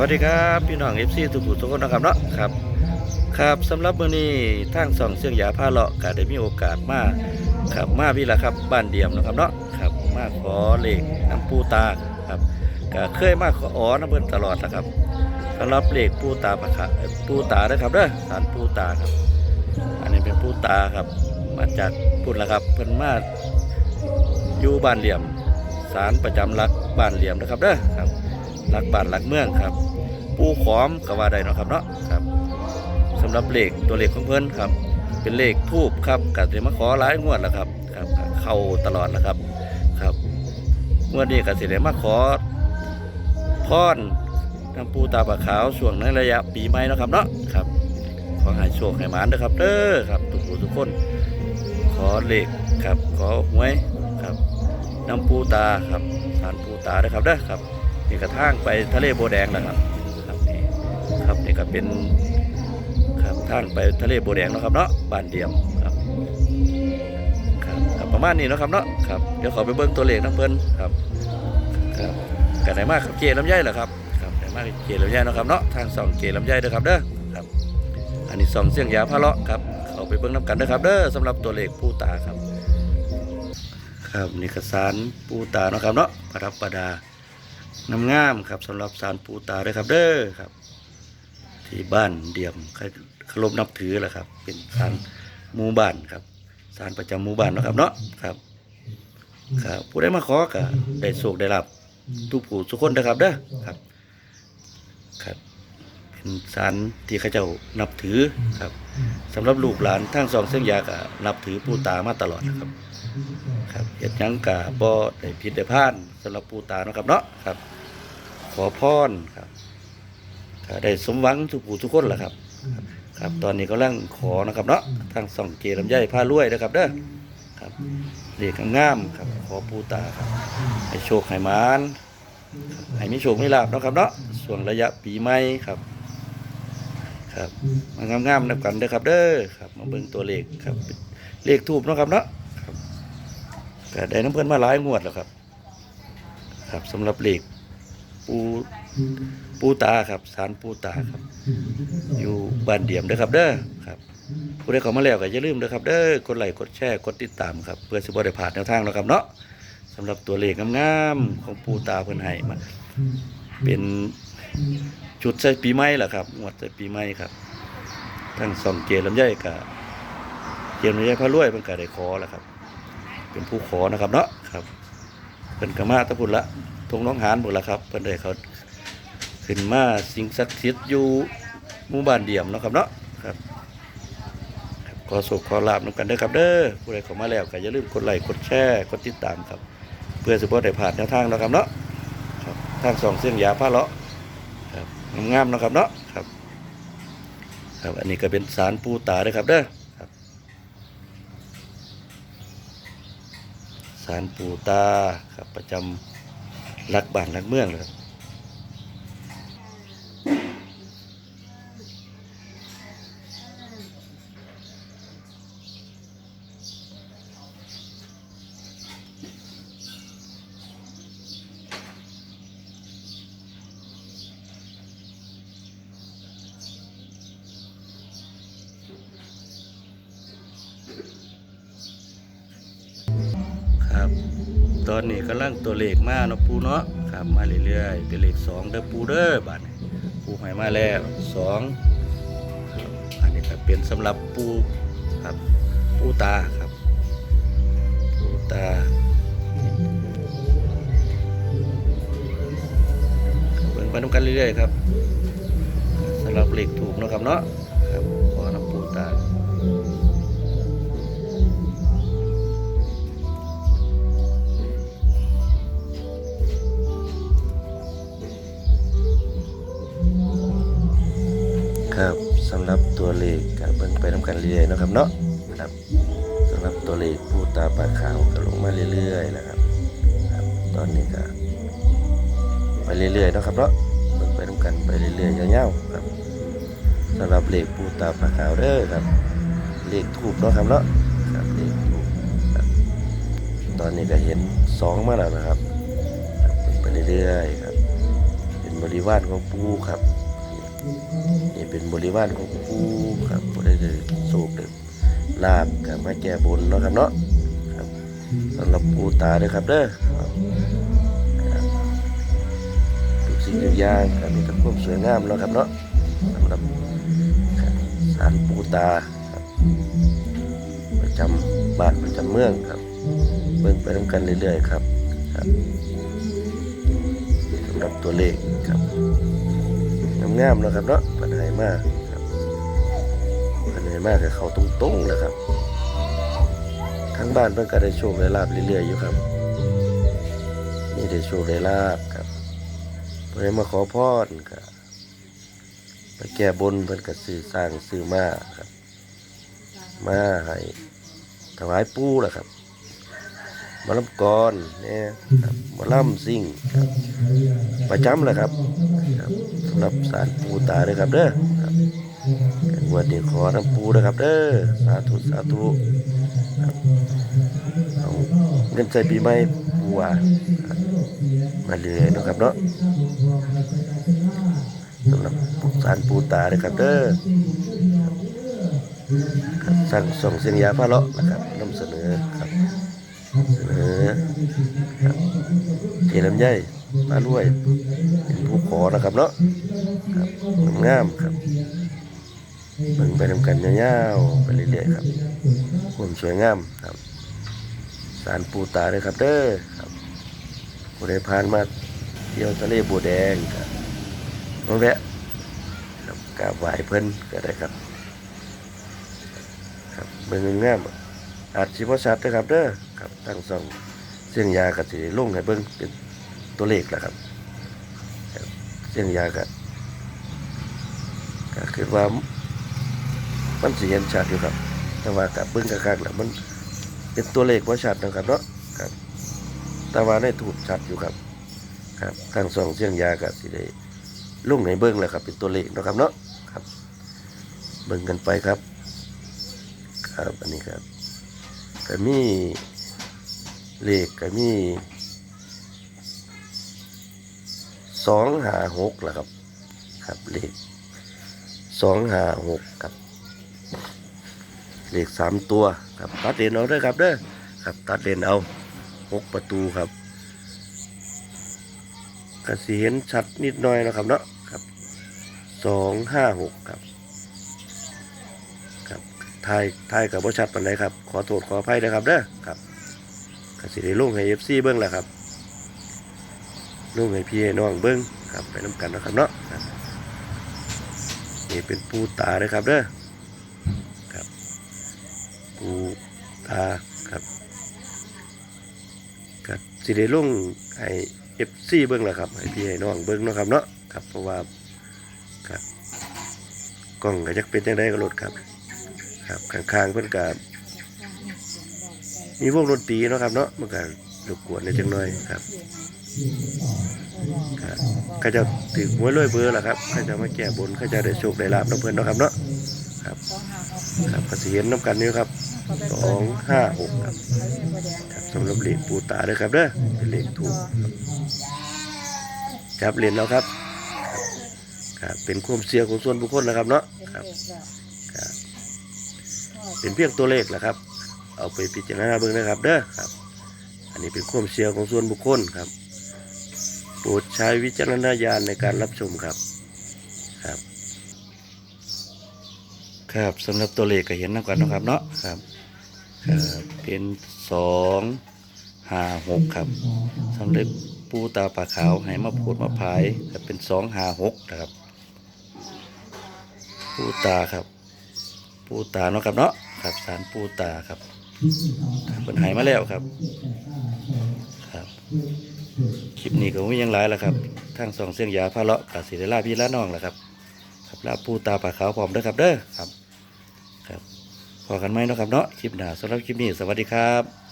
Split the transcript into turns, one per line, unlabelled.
วัสดีครับพี่น้องเอฟซีทุกผู้ทุกคนนะครับเนาะครับครับสำหรับมื้อนี้ทางสองเสียงยาผ้าเลาะก็ได้มีโอกาสมาครับมาพี่ละครับบ้านเดียมนะครับเนาะครับมาขอเลขน้ำปูตาครับก็เคยมาขออ๋อน้ำเพิ่นตลอดนะครับสำหรับเลขปูตาปะคะปูตาเด้ครับเด้อสารปูตาครับ อันนี้เป็นปูตาครับ มาจากพุ่นละครับเพิ่นมาอยู่บ้านเหลี่ยมศาลประจำรักบ้านเหลี่ยมนะครับเด้อครับ รักบ้านรักเมืองครับ ปูขอมก็ว่าได้เนาะครับเนาะครับสำหรับเลขตัวเลขของเพิ่นครับ เป็นเลขทูบครับกสิมาขอหลายงวดแล้วครับครับเข้าตลอดแล้วครับครับงวดนี้กสิได้มาขอพรน้ำปูตาปลาขาวช่วงในระยะปีใหม่เนาะครับเนาะครับขอให้โชคให้หมานเด้อครับเด้อครับทุกผู้ทุกคน ขอเลขครับ ขอหวยครับน้ำปูตาครับสารปูตาเด้อครับเด้อครับ นี่กระทางไปทะเลโบแดงแล้วครับครับนี่ครับนี่ก็เป็นครับทางไปทะเลโบแดงนะครับเนาะบ้านเดียมครับครับรบประมาณนี้นะครับเนาะครับเดี๋ยวขอไปเบิ้งตัวเลขน้ำเพิ่นครับครับกันไหนมากครับเจลำไยเหรอครับครับไหนมากเจลำไยนะครับเนาะทางสองเจลำไยเด้อครับเด้อครับ อันนี้สองเสียงยาพะเลาะครับเขาไปเบิ้งน้ำกันเด้อครับเด้อสำหรับตัวเลขผู้ตาครับ ครับนี่กสารปูตาเนาะครับเนาะประดับประดา น้ำงามครับสำหรับสารปูตาด้วยครับเด้อครับ ที่บ้านเดียมใครเคารพนับถือแหละครับ เป็นสารหมู่บ้านครับสารประจำหมู่บ้านเนาะครับเนาะครับ ครับ ผู้ได้มาขอก็ได้โชคได้รับทุกผู้ทุกคนนะครับเด้อครับ ครับ เป็นสารที่เขาเจ้านับถือครับสำหรับลูกหลานทั้งสองเส้นยาก็นับถือปูตามาตลอดนะครับครับเฮ็ดยังกะบ่ได้ผิดได้พลาดสำหรับปูตาเนาะครับเนาะครับ ขอพรครับก็ได้สมหวังทุกผู้ทุกคนแหละครับ ครับ ตอนนี้กำลังขอนะครับเนาะทางส่องเจลำไยผ้ารวยนะครับเด้อครับเรียกงามครับ ขอปูตาครับให้โชคให้มานให้มีโชคมีลาภเนะครับเนาะส่วนระยะปีใหม่ครับครับมางามๆนับกันเด้อครับ เด้อครับ มาเบิ่งตัวเลขครับ เลขทูบนะครับเนาะก็ได้น้ำเพื่อนมาหลายงวดแล้วครับ ครับสำหรับเล็ก ปูปูตาครับสารปูตาครับ อยู่บ้านเดี่ยมเด้อครับ เด้อครับผู้ใดเข้ามาแล้วก็อย่าลืมเด้อครับ เด้อกดไลค์กดแชร์กดติดตามครับเพื่อสิบ่ได้พลาดแนวทางแล้วครับเนาะสำหรับตัวเลขงามๆของปูตาเพิ่นให้มาเป็นจุดใส่ปีใหม่ล่ะครับงวดใส่ปีใหม่ครับทั้งสองเกลลำไยกับเกลลำไยพระรวยเพิ่นก็ได้ขอแล้วครับ เป็นผู้ขอนะครับเนาะครับเพิ่นกมาตะพุนละ ทงน้องหานหมดละครับเพิ่นได้เขาขึ้นมาสิ่งศักดิ์สิทธิ์อยู่หมู่บ้านเดี่ยมเนาะครับเนาะครับขอสุขขอลาบนำกันเด้อครับ เด้อผู้ใดเข้ามาแล้วก็อย่าลืมกดไลค์กดแชร์กดติดตามครับ เพื่อสิบ่ได้ผ่านแนวทางเนาะครับเนาะครับทางสองเส้นยาผ้าเลาะครับงามๆเนาะครับเนาะครับ ครับอันนี้ก็เป็นสารปูตาเด้อครับเด้อสารปูตาครับประจำ รักบ้านรักเมืองเลยครับครับ ตอนนี้กำลังตัวเลขมาเนาะปูเนาะครับมาเรื่อยๆเป็นเลขสองเด้อปูเด้อบัดนี้ปูให้มาแล้วสองครับอันนี้ก็เป็นสำหรับปูครับปูตาครับปูตาเบิ่งไปน้ำกันเรื่อยๆครับสำหรับเลขถูกเนาะครับเนาะครับขอน้ำปูตา ครับสำหรับตัวเลขก็เบิ่งไปนำกันเรื่อยๆนะครับเนาะครับสำหรับตัวเลขผู้ตาปลาขาวก็ลงมาเรื่อยๆนะครับครับ ตอนนี้ก็ไปเรื่อยๆนะครับเนาะเบิ่งไปนำกันไปเรื่อยๆยาวๆครับสำหรับเลขผู้ตาปลาขาวเด้อครับ เลขทูบเนาะครับเนาะครับเลขทูบครับตอนนี้ก็เห็นสองมาแล้วนะครับเบิ่งไปเรื่อยๆครับเห็นบริวารของปูครับ นี่เป็นบริวารของปูครับผู้ได้ได้สูบได้ลาบกับมาแก้บนเนาะครับเนาะครับสำหรับปูตาเด้อครับเด้อทุกสิ่งทุกอย่างครับมีแต่ความสวยงามเนาะครับเนาะสำหรับครับศาลปูตาครับประจำบ้านประจำเมืองครับเบิ่งไปทำกันเรื่อยๆครับครับสำหรับตัวเลขครับ งามๆเนะครับเนาะปัญหามากครับปัญหามากกับเขาตรงๆเลยครับ ทั้งบ้านเพิ่นก็ได้โชคได้ลาบเรื่อยๆอยู่ครับ นี่ได้โชคได้ลาบครับเพิ่นมาขอพรก็ไปแก้บนเพิ่นก็ซื้อสร้างซื้อมาครับ มาให้ถวายปู่ล่ะครับ มาลำกรเนี่ยครับหมาลำซิ่งครับประจำเลยครับครับสำหรับสารปูตาเลยครับเด้อครับกันงวันนี้ขอน้ำปูนะครับเด้อสาธุสาธุครับเอาเงินใส่ปีใหม่ปูว่าครับมาเรื่อยๆเนาะครับเนาะสำหรับสารปูตาเลยครับเด้อครับสั่งส่งเสียงยาพระเลาะนะครับนำเสนอครับ เอครับเจลำไยมารวย เป็นผู้ขอนะครับเนาะครับงามครับเบิ่งไปนำกันยาวๆไปเรื่อยๆครับความสวยงามครับสารปูตาเลยครับเด้อครับผู้ใดผ่านมาเที่ยวทะเลบัวแดงครับมาแวะครับกราบไหว้เพิ่นก็ได้ครับ ครับเบิ่งงามอาจสิบ่ชัดนะครับเด้อ ครับทั้งสองเสียงยาก็สิลงให้เบิ่งเป็นตัวเลขแหละครับเสียงยาก็ก็คือว่ามันสิเห็นชัดอยู่ครับ แต่ว่ากับเบิ่งข้างๆแล้วมันเป็นตัวเลขบ่าชัดนะครับเนาะครับ แต่ว่าในถูกชัดอยู่ครับ ครับทั้งสองเสียงยาก็สิได้ลงให้เบิ่งแหละครับ เป็นตัวเลขนะครับเนาะครับ เบิ่งกันไปครับ ครับอันนี้ครับก็มี เลขก็มีสองหาหกแหละครับ ครับเลขสองหาหกครับเลขสามตัวครับตัดเลนเอาด้อครับเด้อครับ ตัดเลนเอาหกประตูครับก็สิเห็นชัดนิดหน่อยนะครับเนาะครับสองห้าหกครับครับทายทายกับบชัดปันไดครับ ขอโทษขออภัยนะครับเด้อครับ กสิได้ลงให้เอฟซีเบิ้งแหละครับลงให้พี่ให้น้องเบิ้งครับไปน้ำกันนะครับเนาะนี่เป็นปูตาเลยครับเด้อครับปูตาครับครับสิได้ลงให้เอฟซีเบิ้งแหละครับให้พี่ให้น้องเบิ้งเนาะครับเนาะครับเพราะว่าครับกล้องก็จะเป็นยังไงก็ลดครับ ครับข้างๆเพื่อนกับ มีวงดนตรีเนาะครับเนาะมันก็รบกวนในจังหน่อยครับครับเขาจะถือหวยรวยเบอร์ล่ะครับเขาจะมาแก้บนเขาจะได้โชคได้ลาบน้ำเพื่อนเนาะครับเนาะครับครับก็สิเห็นน้ำกันนี่ครับสองห้าหกครับครับสำหรับเลขปูตาเลยครับเด้อเป็นเลขถูกครับครับเรียนแล้วครับครับเป็นความเสียของส่วนบุคคลนะครับเนาะครับครับเป็นเพียงตัวเลขแหละครับ เอาไปพิจารณาเบิ่งนะครับเด้อครับ อันนี้เป็นความเชื่อของส่วนบุคคลครับโปรดใช้วิจารณญาณในการรับชมครับครับ ครับสำหรับตัวเลขก็เห็นนะกันนะครับเนาะครับครับเป็นสองห้าหกครับสำหรับปูตาปลาขาวให้มาพูดมาพายก็เป็นสองห้าหกนะครับ ปูตาครับ ปูตาเนาะครับเนาะครับสารปูตาครับ เป็นหายมาแล้วครับ ครับคลิปนี้ก็ไม่ยังหลายแล้วครับทางสองเสียงยาพาเลาะกับศิริราพี่ละน้องแหละครับครับลาปูตาปลาขาวพร้อมด้วยครับเด้อครับ ครับพอกันไหมเนาะครับเนาะคลิปหน้าสำหรับคลิปนี้สวัสดีครับ